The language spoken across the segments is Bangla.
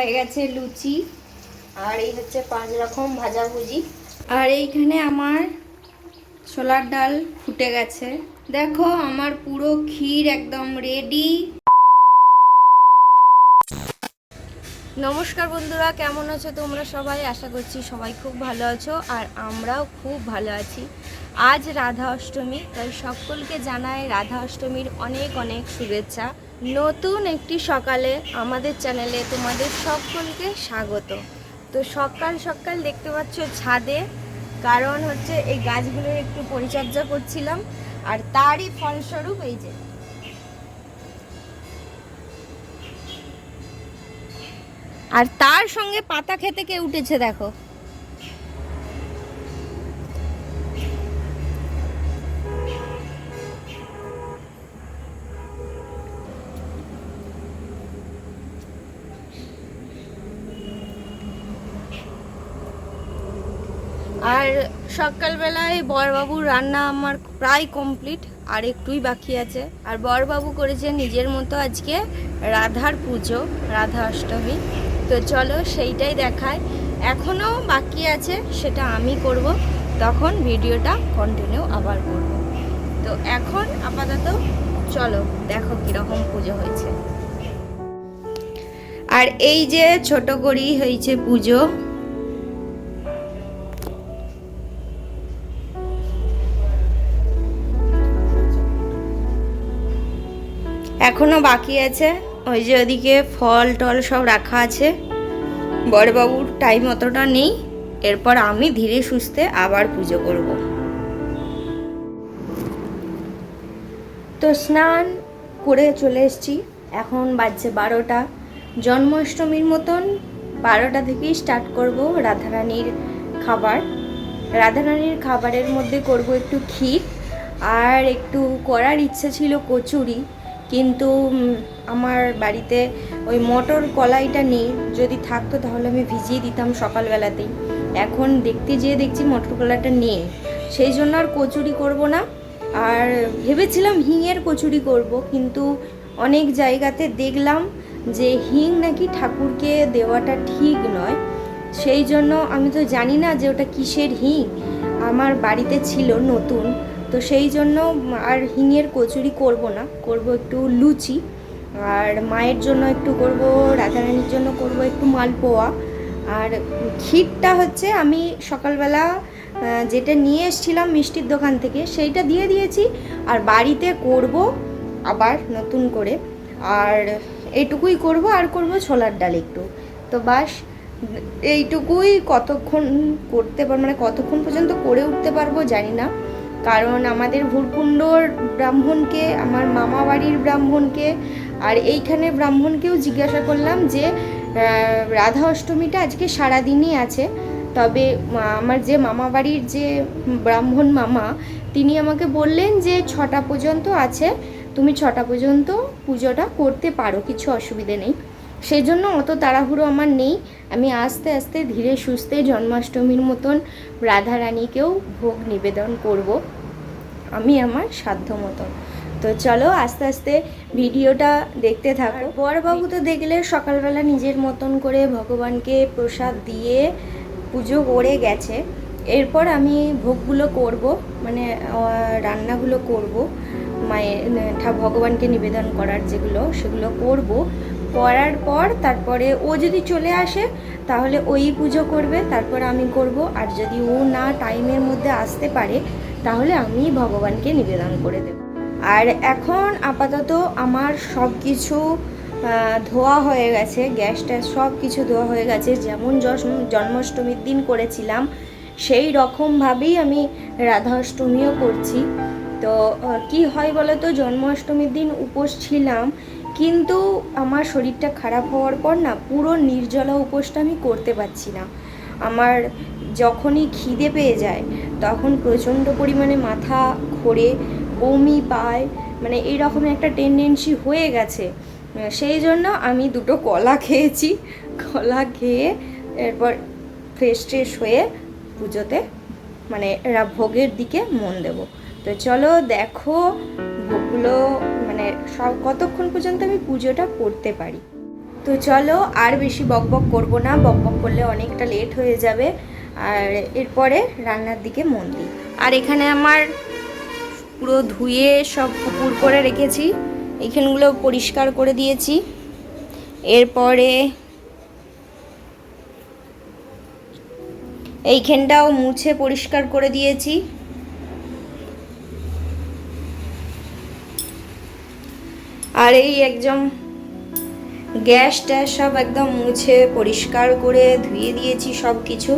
হয়ে গেছে লুচি। আর এই হচ্ছে পাঁচ রকম ভাজাভুজি আর এইখানে আমার ছোলার ডাল ফুটে গেছে। দেখো আমার পুরো ক্ষীর একদম রেডি নমস্কার বন্ধুরা, কেমন আছো তোমরা সবাই? আশা করছি সবাই খুব ভালো আছো আর আমরাও খুব ভালো আছি। আজ রাধা অষ্টমী, তাই সকলকে জানাই রাধা অষ্টমীর অনেক অনেক শুভেচ্ছা। নতুন একটি সকালে আমাদের চ্যানেলে তোমাদের সকলকে স্বাগত। তো সকাল সকাল দেখতে পাচ্ছ ছাদে, কারণ হচ্ছে এই গাছগুলোর একটু পরিচর্যা করছিলাম। আর তারই ফলস্বরূপ এই যে আর তার সঙ্গে পাতা খেতে কে উঠেছে দেখো। আর সকালবেলায় বরবাবুর রান্না আমার প্রায় কমপ্লিট, আর একটুই বাকি আছে। আর বরবাবু করেছে নিজের মতো আজকে রাধার পুজো, রাধা অষ্টমী। তো চলো সেইটাই দেখায়। এখনও বাকি আছে, সেটা আমি করব। তখন ভিডিওটা কন্টিনিউ আবার করব। তো এখন আপাতত চলো দেখো কীরকম পুজো হয়েছে। আর এই যে ছোট করেই হয়েছে পুজো। এখনও বাকি আছে। ওই যে ওদিকে ফল টল সব রাখা আছে। বড়বাবুর টাইম অতটা নেই। এরপর আমি ধীরে সুস্থে আবার পুজো করব। তো স্নান করে চলে এসেছি। এখন বাজছে বারোটা। জন্মাষ্টমীর মতন বারোটা থেকেই স্টার্ট করব রাধারানীর খাবার। রাধারানীর খাবারের মধ্যে করব একটু ক্ষীর। আর একটু করার ইচ্ছে ছিল কচুরি। কিন্তু আমার বাড়িতে ওই মটর কলাইটা নেই, যদি থাকতো তাহলে আমি ভিজিয়ে দিতাম সকালবেলাতেই। এখন দেখতে যেয়ে দেখছি মটর কলাইটা নেই। সেই জন্য আর কচুরি করব না। আর ভেবেছিলাম হিঙের কচুরি করব, কিন্তু অনেক জায়গাতে দেখলাম যে হিং নাকি ঠাকুরকে দেওয়াটা ঠিক নয়। সেই জন্য আমি তো জানি না যে ওটা কিসের হিং। আমার বাড়িতে ছিল নতুন, তো সেই জন্য আর হিঙের কচুরি করব না। করব একটু লুচি। আর মায়ের জন্য একটু করব, রাধারানীর জন্য করব একটু মালপোয়া। আর ক্ষীরটা হচ্ছে আমি সকালবেলা যেটা নিয়ে এসেছিলাম মিষ্টির দোকান থেকে, সেইটা দিয়ে দিয়েছি। আর বাড়িতে করব আবার নতুন করে। আর এইটুকুই করব, আর করব ছোলার ডাল একটু। তো বাস, এইটুকুই কতক্ষণ করতে পার মানে কতক্ষণ পর্যন্ত করে উঠতে পারব জানি না। কারণ আমাদের ভুরকুণ্ডর ব্রাহ্মণকে, আমার মামা বাড়ির ব্রাহ্মণকে আর এইখানে ব্রাহ্মণকেও জিজ্ঞাসা করলাম যে রাধা অষ্টমীটা আজকে সারাদিনই আছে। তবে আমার যে মামা বাড়ির যে ব্রাহ্মণ মামা, তিনি আমাকে বললেন যে, ছটা পর্যন্ত আছে। তুমি ছটা পর্যন্ত পুজোটা করতে পারো, কিছু অসুবিধে নেই। সেই জন্য অত তাড়াহুড়ো আমার নেই। আমি আস্তে আস্তে ধীরে সুস্থে জন্মাষ্টমীর মতন রাধারানীকেও ভোগ নিবেদন করব। আমি আমার সাধ্য মতন। তো চলো আস্তে আস্তে ভিডিওটা দেখতে থাকো। বড়বাবু তো দেখলে সকালবেলা নিজের মতন করে ভগবানকে প্রসাদ দিয়ে পুজো করে গেছে। এরপর আমি ভোগগুলো করব মানে রান্নাগুলো করব। মায়ের ভগবানকে নিবেদন করার যেগুলো, সেগুলো করব। করার পর তারপরে ও যদি চলে আসে, তাহলে ওই পুজো করবে। তারপর আমি করব। আর যদি ও না টাইমের মধ্যে আসতে পারে, তাহলে আমি ভগবানকে নিবেদন করে দেব। আর এখন আপাতত আমার সব কিছু ধোয়া হয়ে গেছে গ্যাস ট্যাস সব কিছু ধোয়া হয়ে গেছে। যেমন জন্মাষ্টমীর দিন করেছিলাম, সেই রকমভাবেই আমি রাধা অষ্টমীও করছি। তো কি হয় বলো তো জন্মাষ্টমীর দিন উপোস ছিলাম, কিন্তু আমার শরীরটা খারাপ হওয়ার পর না পুরো নির্জলা উপোসটা আমি করতে পারছি না। আমার যখনই খিদে পেয়ে যায়, তখন প্রচণ্ড পরিমাণে মাথা ঘোরে বমি পায় মানে এইরকম একটা টেন্ডেন্সি হয়ে গেছে। সেই জন্য আমি দুটো কলা খেয়েছি। কলা খেয়ে এরপর ফ্রেশ ট্রেশ হয়ে পুজোতে মানে ভোগের দিকে মন দেব। তো চলো দেখো ভোগগুলো মানে সব কতক্ষণ পর্যন্ত আমি পুজোটা করতে পারি। তো চলো আর বেশি বকবক করব না বকবক করলে অনেকটা লেট হয়ে যাবে। আর এরপরে রান্নার দিকে মন দিই। আর এখানে আমার পুরো ধুয়ে সব পুকুর করে রেখেছি। এইখানগুলো পরিষ্কার করে দিয়েছি। এরপরে এইখানটাও মুছে পরিষ্কার করে দিয়েছি। আর এই একদম গ্যাস ট্যাস সব একদম মুছে পরিষ্কার করে ধুয়ে দিয়েছি সব কিছু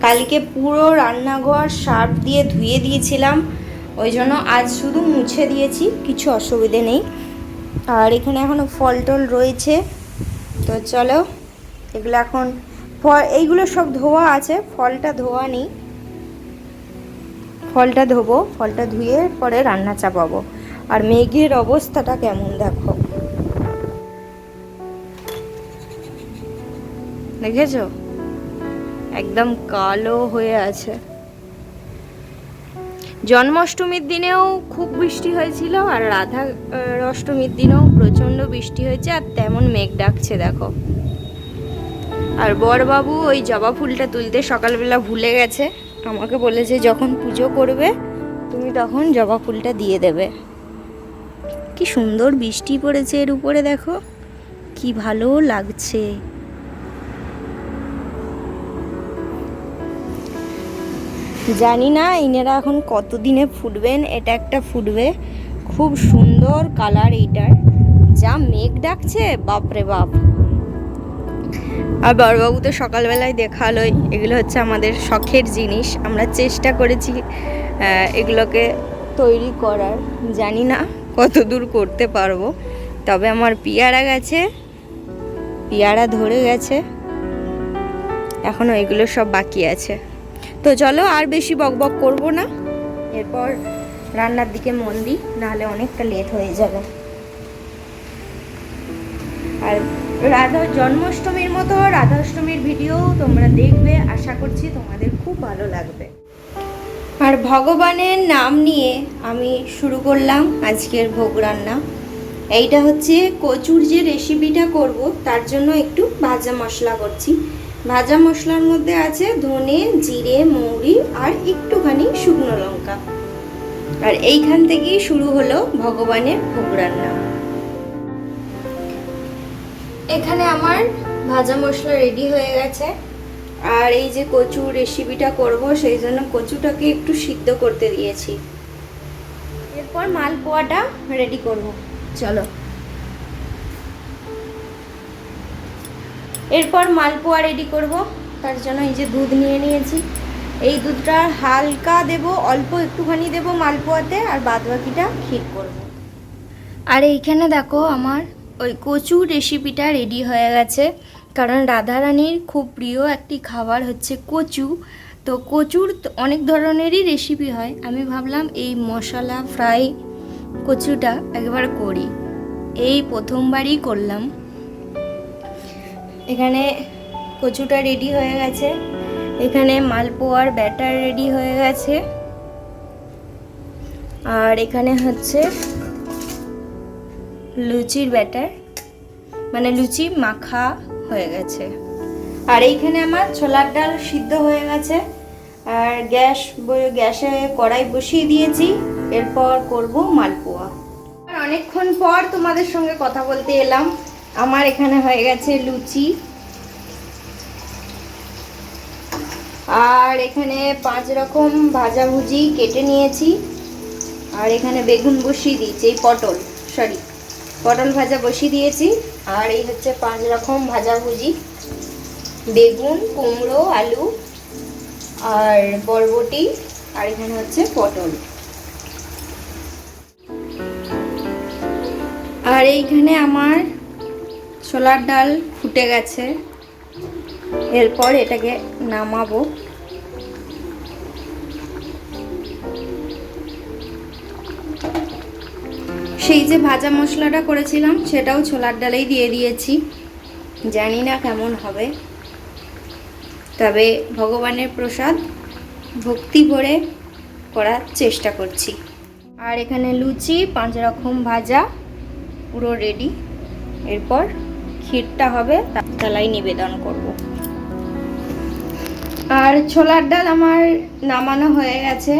কালকে পুরো রান্নাঘর সার্ফ দিয়ে ধুয়ে দিয়েছিলাম। ওই জন্য আজ শুধু মুছে দিয়েছি, কিছু অসুবিধে নেই। আর এখানে এখনও ফল টল রয়েছে। তো চলো, এগুলো এখন ফল, এইগুলো সব ধোয়া আছে, ফলটা ধোয়া নেই। ফলটা ধোবো, ফলটা ধুয়ে পরে রান্না চাপাবো। আর মেঘের অবস্থাটা কেমন দেখো? দেখেছ? একদম কালো হয়ে আছে। জন্মাষ্টমীর দিনেও খুব বৃষ্টি হয়েছিল আর রাধা অষ্টমীর দিনেও প্রচণ্ড বৃষ্টি হয়েছে আর তেমন মেঘ ডাকছে, দেখো। আর বরবাবু ওই জবা ফুলটা তুলতে সকালবেলা ভুলে গেছে। আমাকে বলেছে, যখন পুজো করবে, তুমি তখন জবা ফুলটা দিয়ে দেবে। কি সুন্দর বৃষ্টি পড়েছে এর উপরে, দেখো। কি ভালো লাগছে। জানি না, ইনারা এখন কতদিনে ফুটবেন, এটা একটা ফুটবে। খুব সুন্দর কালার এইটার। যা মেঘ ডাকছে বাপরে বাপ। আর বড়বাবু তো সকালবেলায় দেখালোই, এগুলো হচ্ছে আমাদের শখের জিনিস। আমরা চেষ্টা করেছি এগুলোকে তৈরি করার। জানি না কত দূর করতে পারব, তবে আমার পিয়ারা গেছে, পিয়ারা ধরে গেছে। এখনও এগুলো সব বাকি আছে। তো চলো আর বেশি বকবক করব না। এরপর রান্নার দিকে মন দিই, নাহলে অনেকটা লেট হয়ে যাবে। আর রাধা জন্মাষ্টমীর মতো রাধাষ্টমীর ভিডিও তোমরা দেখবে, আশা করছি তোমাদের খুব ভালো লাগবে। আর ভগবানের নাম নিয়ে আমি শুরু করলাম আজকের ভোগ রান্না। এইটা হচ্ছে কচুর যে রেসিপিটা করব, তার জন্য একটু ভাজা মশলা করছি। ভাজা মশলার মধ্যে আছে ধনে, জিরে, মৌরি আর একটুখানি শুকনো লঙ্কা। আর এইখান থেকেই শুরু হলো ভগবানের ভোগ রান্না। এখানে আমার ভাজা মশলা রেডি হয়ে গেছে। আর এই যে কচু রেসিপিটা করব, সেই জন্য কচুটাকে একটু সিদ্ধ করতে দিয়েছি। এরপর মালপোয়াটা রেডি করব। চলো। এরপর মালপোয়া রেডি করব। তার জন্য এই যে দুধ নিয়ে নিয়েছি। এই দুধটা হালকা দেব, অল্প একটুখানি দেব মালপোয়াতে আর বাদ বাকিটা ক্ষীর করব। আর এইখানে দেখো আমার ওই কচু রেসিপিটা রেডি হয়ে গেছে। কারণ রাধারানীর খুব প্রিয় একটি খাবার হচ্ছে কচু। তো কচুর অনেক ধরনেরই রেসিপি হয়। আমি ভাবলাম এই মশলা ফ্রাই কচুটা একবার করি। এই প্রথমবারই করলাম। এখানে কচুটা রেডি হয়ে গেছে। এখানে মালপোয়ার ব্যাটার রেডি হয়ে গেছে। আর এখানে হচ্ছে লুচির ব্যাটার মানে লুচি মাখা হয়ে গেছে। আর এইখানে আমার ছোলার ডাল সিদ্ধ হয়ে গেছে। আর গ্যাস গ্যাসে কড়াই বসিয়ে দিয়েছি। এরপর করব মালপোয়া। আর অনেকক্ষণ পর তোমাদের সঙ্গে কথা বলতে এলাম। আমার এখানে হয়ে গেছে লুচি। আর এখানে পাঁচ রকম ভাজাভুজি কেটে নিয়েছি। আর এখানে বেগুন বসিয়ে দিয়েছি, এই পটল সরি পটল ভাজা বসিয়ে দিয়েছি। আর এই হচ্ছে পাঁচ রকম ভাজাভুজি বেগুন, কুমড়ো, আলু, আর বরবটি, আর এখানে হচ্ছে পটল। আর এইখানে আমার ছোলার ডাল ফুটে গেছে। এরপর এটাকে নামাবো। সেই যে ভাজা মশলাটা করেছিলাম, সেটাও ছোলার ডালেই দিয়ে দিয়েছি। জানি না কেমন হবে। তবে ভগবানের প্রসাদ, ভক্তি ভরে করার চেষ্টা করছি। আর এখানে লুচি, পাঁচ রকম ভাজা, পুরো রেডি এরপর ক্ষীরটা হবে তালাই নিবেদন করব। আর ছোলার ডাল আমার নামানো হয়ে গেছে।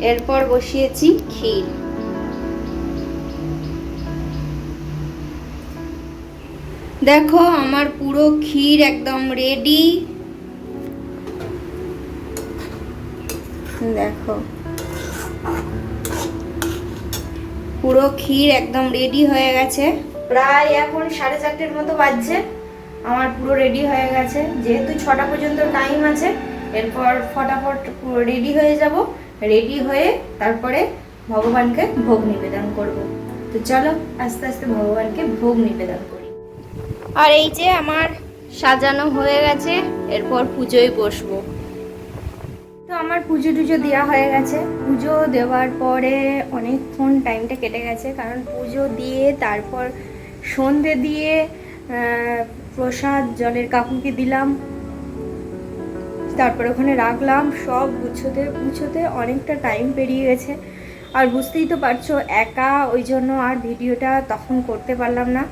এরপর বসিয়েছি ক্ষীর। দেখো, আমার পুরো ক্ষীর একদম রেডি দেখো। পুরো ক্ষীর একদম রেডি হয়ে গেছে। প্রায় এখন সাড়ে চারটের মতো বাজছে। আমার পুরো রেডি হয়ে গেছে। যেহেতু ছটা পর্যন্ত টাইম আছে, এরপর ফটাফট রেডি হয়ে যাব। রেডি হয়ে তারপরে ভগবানকে ভোগ নিবেদন করব। তো চলো, আস্তে আস্তে ভগবানকে ভোগ নিবেদন করি। আর এই যে আমার সাজানো হয়ে গেছে, এরপর পুজোয় বসবো। তো আমার পুজো টুজো দেওয়া হয়ে গেছে। পুজো দেওয়ার পরে অনেকক্ষণ টাইমটা কেটে গেছে, কারণ পুজো দিয়ে তারপর সন্ধে দিয়ে প্রসাদ, জলের কাকুকে দিলাম। তারপর ওখানে রাখলাম। সব গুছোতে গুছোতে অনেকটা টাইম পেরিয়ে গেছে। আর বুঝতেই তো পারছ, একা ওই জন্য আর ভিডিওটা তখন করতে পারলাম না।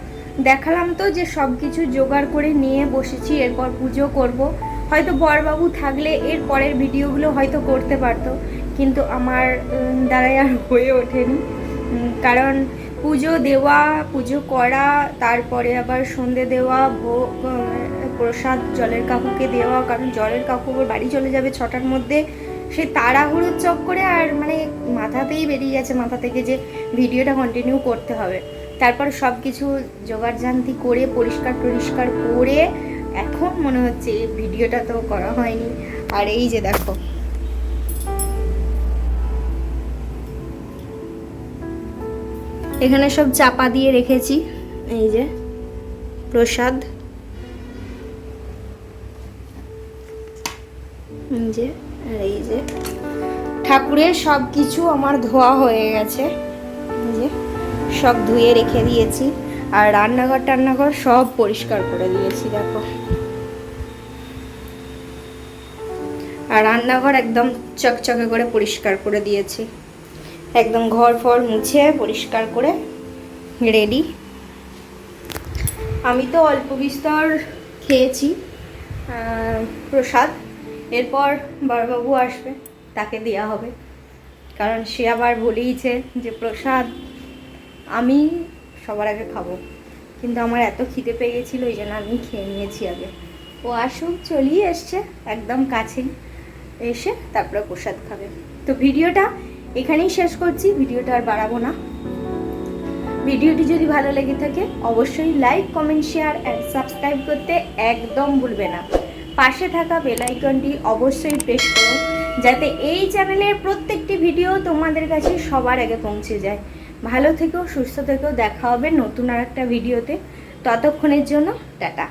দেখালাম তো যে সব কিছু জোগাড় করে নিয়ে বসেছি, এরপর পুজো করব। হয়তো বরবাবু থাকলে এর পরের ভিডিওগুলো হয়তো করতে পারতো। কিন্তু আমার দ্বারাই আর হয়ে ওঠেনি। কারণ পুজো দেওয়া, পুজো করা, তারপরে আবার সন্ধে দেওয়া, ভোগ প্রসাদ জলের কাকুকে দেওয়া, কারণ জলের কাকু বাড়ি চলে যাবে ছটার মধ্যে। সে তাড়াহুড়োর চক করে আর মানে মাথাতেই বেরিয়ে গেছে, মাথা থেকে যে ভিডিওটা কন্টিনিউ করতে হবে। তারপর সব কিছু জোগাড়জান্তি করে, পরিষ্কার টরিষ্কার করে, এখন মনে হচ্ছে ভিডিওটা তো করা হয়নি। আর এই যে দেখো এখানে সব চাপা দিয়ে রেখেছি। এই যে, প্রসাদ। এই যে, আর এই যে। ঠাকুরের সব কিছু আমার ধোয়া হয়ে গেছে। যে, সব ধুয়ে রেখে দিয়েছি। আর রান্নাঘর টান্নাঘর সব পরিষ্কার করে দিয়েছি, দেখো। আর রান্নাঘর একদম চকচকে করে পরিষ্কার করে দিয়েছি। একদম ঘর ফর মুছে পরিষ্কার করে রেডি। আমি তো অল্প বিস্তর খেয়েছি প্রসাদ। এরপর বড়বাবু আসবে, তাকে দেওয়া হবে। কারণ সে আবার বলেইছে যে, প্রসাদ আমি সবার আগে খাব। কিন্তু আমার এত খিদে পেয়ে গেছিল ওই জন্য আমি খেয়ে নিয়েছি আগে। ও আসুক, চলিয়ে এসছে, একদম কাছেই। এসে তারপরে প্রসাদ খাবে। তো ভিডিওটা এখানেই শেষ করছি, ভিডিওটা আর বাড়াবো না। ভিডিওটি যদি ভালো লেগে থাকে, অবশ্যই like comment share and subscribe করতে একদম ভুলবে না। পাশে থাকা বেলাইকনটি অবশ্যই প্রেস করো, যাতে এই চ্যানেলের প্রত্যেকটি ভিডিও তোমাদের কাছে সবার আগে পৌঁছে যায়। ভালো থেকেও সুস্থ থেকেও দেখা হবে নতুন আর একটা ভিডিওতে ততক্ষণের জন্য টাটা।